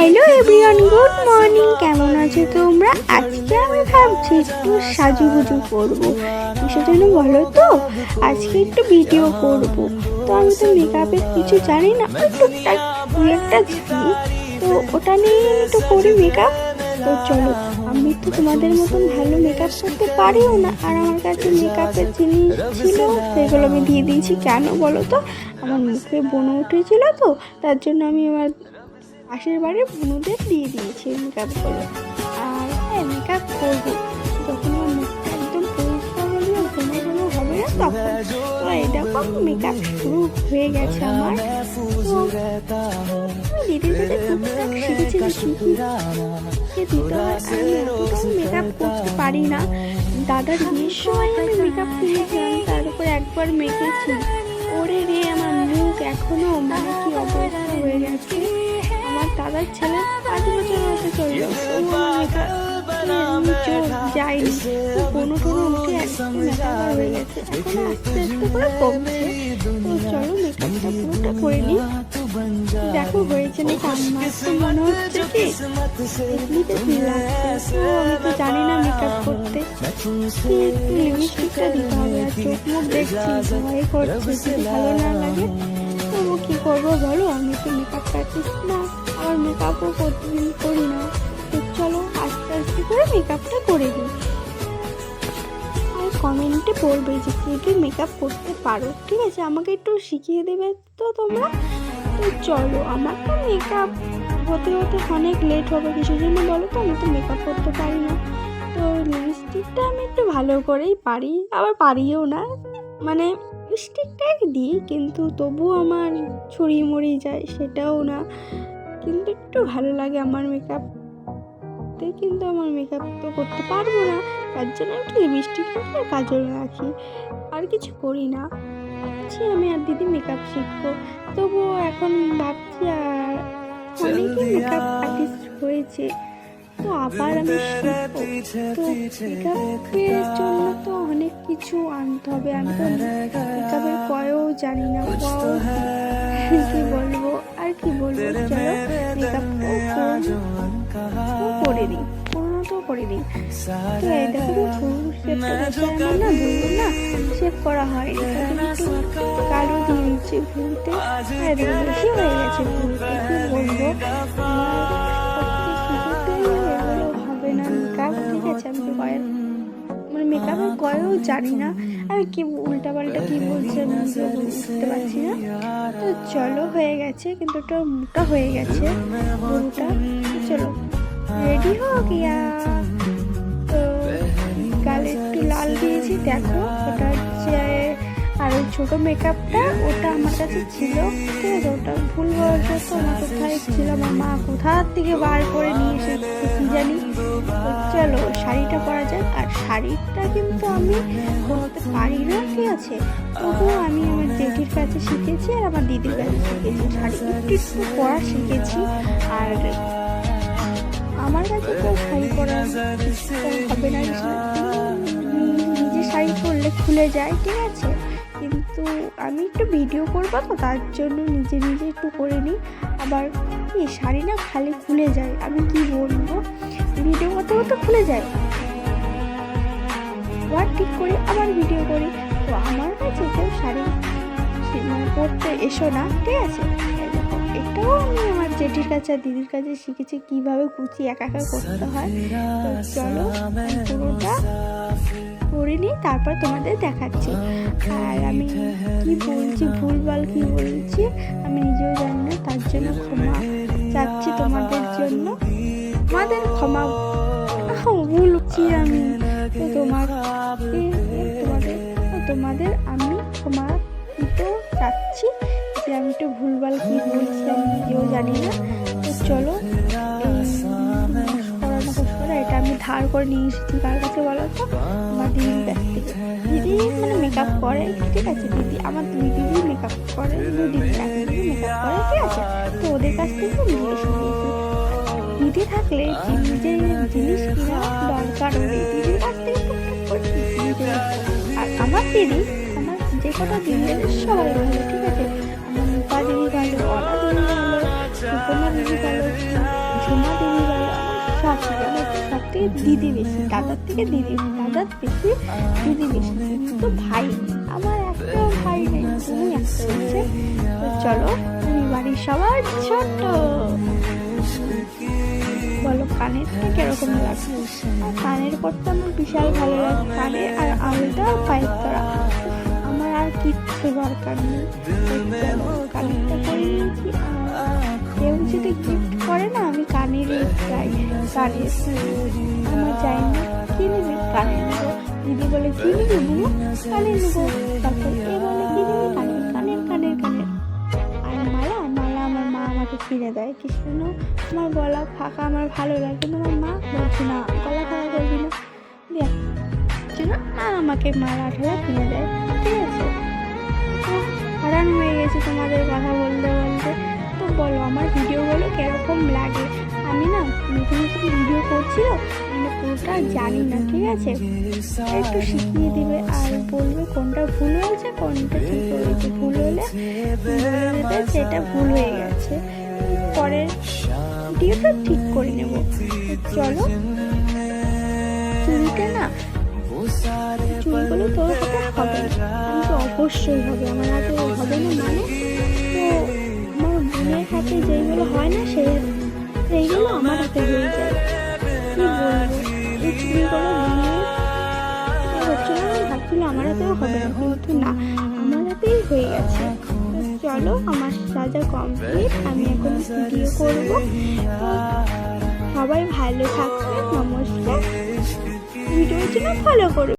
Hello everyone good morning কেমন আছো তোমরা? আজকে আমি ভাবছি একটু সাজুগুজু করব। কিসের জন্য বলো তো, আজকে একটু ভিডিও করব। তো আমি তো মেকআপের কিছু জানি না টুকটাক দু একটা তো ওটা নিয়ে তো করি মেকআপ তো চলো, আমি তো তোমাদের মতন ভালো মেকআপ করতে পারিও না। আর আমার কাছে মেকআপের জিনিস ছিল, সেগুলো আমি দিয়ে দিয়েছি। কেন বলো তো? আমার মুখে বনো উঠেছিল তো, তার জন্য আমি আমার পাশের বাড়ির বুনুদের দিয়ে দিয়েছি মেকআপগুলো আর হ্যাঁ মেকআপ করব। যখন মুখটা একদম পরিষ্কার হবে না কোনো হবে না তখন। তো দেখো মেকআপ শুরু হয়ে গেছে আমার। করতে পারি না। দাদার বিয়ের সময় আমি মেকআপ কিনেছিলাম তার একবার মেখেছি। ওরে রে, আমার মুখ এখনও মানে কি অবস্থা হয়ে গেছে। দাদার ছেলে পাঁচ বছর হতে চলল কোনো কোনো উঠে একদম হয়ে গেছে। এখন আস্তে আস্তে করে কমছে। তো চলো মেকআপটা পুরোটা করে নিই দেখো, হয়েছে না আমার তো মনে হচ্ছে কি তো আমি তো জানি না মেকআপ করতে। লিপস্টিকটা দিতে হবে আর চোখ মুখ দেখছি, ভয় করছে ভালো না লাগে, তবু কি করব বলো? আমি তো মেকআপ আর্টিস্ট না মেকআপও প্রতিদিন করি না। তো চলো আস্তে আস্তে করে মেকআপটা করে দিই। আর কমেন্টে পড়বে যে, কে কে মেকআপ করতে পারো? ঠিক আছে, আমাকে একটু শিখিয়ে দেবে তো তোমরা। তো চলো, আমার তো মেকআপ হতে হতে অনেক লেট হবে কিসের জন্য বলো তো, আমি তো মেকআপ করতে পারি না। তো লিপস্টিকটা আমি একটু ভালো করেই পারি, আবার পারিও না। মানে লিপস্টিকটাই দিই, কিন্তু তবুও আমার ছড়িয়ে মরিয়ে যায়, সেটাও না। কিন্তু একটু ভালো লাগে আমার মেকআপ কিন্তু আমার মেকআপ তো করতে পারব না। তার জন্য একটু লিপস্টিক আর কাজল রাখি। আর কিছু করি না। ভাবছি আমি আর দিদি মেকআপ শিখব। তবুও এখন ভাবছি আর অনেকেই মেকআপ আর্টিস্ট হয়েছে। তো আবার আমি শিখব। তো মেকআপের জন্য তো অনেক কিছু আনতে হবে। আমি তো মেকআপের কয়ও জানি না। কও কি বলব? আর কি বলব? চলো মেকআপটা করে দিই তো করে দিই দেখো আমার না ভুলবো না শেপ করা হয়। কালো দিয়ে দিচ্ছি ভুলতে আর বেশি হয়ে গেছে ভুলতে কি বলব? মেকআপের জানি না। আমি কি উল্টা পাল্টা কি বলছি আমি বুঝতে পারছি না। তো চলো হয়ে গেছে, কিন্তু ওটা মোটা হয়ে গেছে। ভুলটা চলো। রেডি হো গিয়া তো গালে একটু লাল দিয়েছি, দেখো, ওটা হচ্ছে আর ওই ছোটো মেকআপটা ওটা আমার কাছে ছিল। ঠিক আছে, ওটা তো আমার কোথায় ছিল আমার মা কোথার থেকে বার করে নিয়ে এসেছে কি জানি? চলো, শাড়িটা পরা যাক, আর শাড়িটা কিন্তু আমি পরতে পারি না, ঠিক আছে? তবুও আমি আমার জেঠির কাছে শিখেছি, আর আমার দিদির কাছে শিখেছি শাড়ি। একটু একটু পরা শিখেছি, আর আমার কাছে তো শাড়ি পরা হবে না নিজে শাড়ি পরলে খুলে যায়, ঠিক আছে? কিন্তু আমি একটু ভিডিও করব তো, তার জন্য নিজে নিজে একটু করে নিই। আবার কি শাড়ি না খালি খুলে যায়, আমি কি বলব? ভিডিও করতে করতে খুলে যায়। আবার ঠিক করি আবার ভিডিও করি। তো আমার কাছে কেউ শাড়ি পরতে এসো না, ঠিক আছে? এটাও আমি আমার জেঠির কাছে আর দিদির কাছে শিখেছি কীভাবে কুচি একা একা করতে হয়। তো চলো করে নিই তারপর তোমাদের দেখাচ্ছি। আর আমি কি বলছি ভুলভাল কি বলছি, আমি নিজেও জানি না, তার জন্য ক্ষমা চাচ্ছি তোমাদের জন্য। আমাদের ক্ষমা বলছি আমি। তোমার তোমাদের তোমাদের আমি ক্ষমা দিতে চাচ্ছি। যে আমি একটু ভুলভাল কি বলছি আমি নিজেও জানি না। ধার করে নিয়ে এসেছি কার কাছে বলো তো? আমার দিদির কাছ দিদি মানে মেকআপ করে, ঠিক আছে? দিদি, আমার দুই দিদি মেকআপ করে দুই দিদি এক দিদি মেকআপ করে, ঠিক আছে? তো ওদের কাছ থেকে নিয়ে এসে দিদি থাকলে নিজের জিনিস কিনা দরকার দিদির কাছ থেকে আর আমার দিদি, আমার যে কটা দিদি সবাই থেকে দিদি বেশি দাদার থেকে দিদি, দাদার বেশি দিদি বেশি কিন্তু ভাই, আমার একটা ভাই নেই, তুমি একটা হচ্ছে। চলো তুমি বাড়ির সবার ছোট। বলো, কানের কানেরটা কীরকম লাগছে? আর কানের পরটা আমার বিশাল ভালো লাগে। কানে আর আঙুলটা পায়ের তরা আমার আর কিচ্ছু দরকার নেই। তো কানেরটা করে নিয়েছি। কেউ যদি গিফট করে না চাই দিদি বলে আর মালা মালা আমার মা আমাকে কিনে দেয় কি জন্য আমার গলা ফাঁকা আমার ভালো লাগে কিন্তু আমার মা বলছে না গলা ফাঁকা করবি না জন্য মা আমাকে মালা ঠালা কিনে দেয় ঠিক আছে তো হারান হয়ে গেছে তোমাদের কথা বলতে বলতে তো বলো আমার ভিডিওগুলো কীরকম লাগে আমি না নতুন নতুন ভিডিও করছি তো আমি পুরোটা জানি না, ঠিক আছে? একটু শিখিয়ে দিবে আর বলবে কোনটা ভুল হয়েছে, কোনটা ঠিক হয়েছে। ভুল হলে সেটা ভুল হয়ে গেছে। পরের ভিডিওটা ঠিক করে নেব। চলো। চুরিতে না চুলগুলো তোর হাতে হবে না। তো অবশ্যই হবে, আমার হাতে না, আমার হাতেই হয়ে গেছে। চলো, আমার সাজা কমপ্লিট আমি এখন ভিডিও করব। সবাই ভালো থাকবে, নমস্কার। ভিডিও জন্য ফলো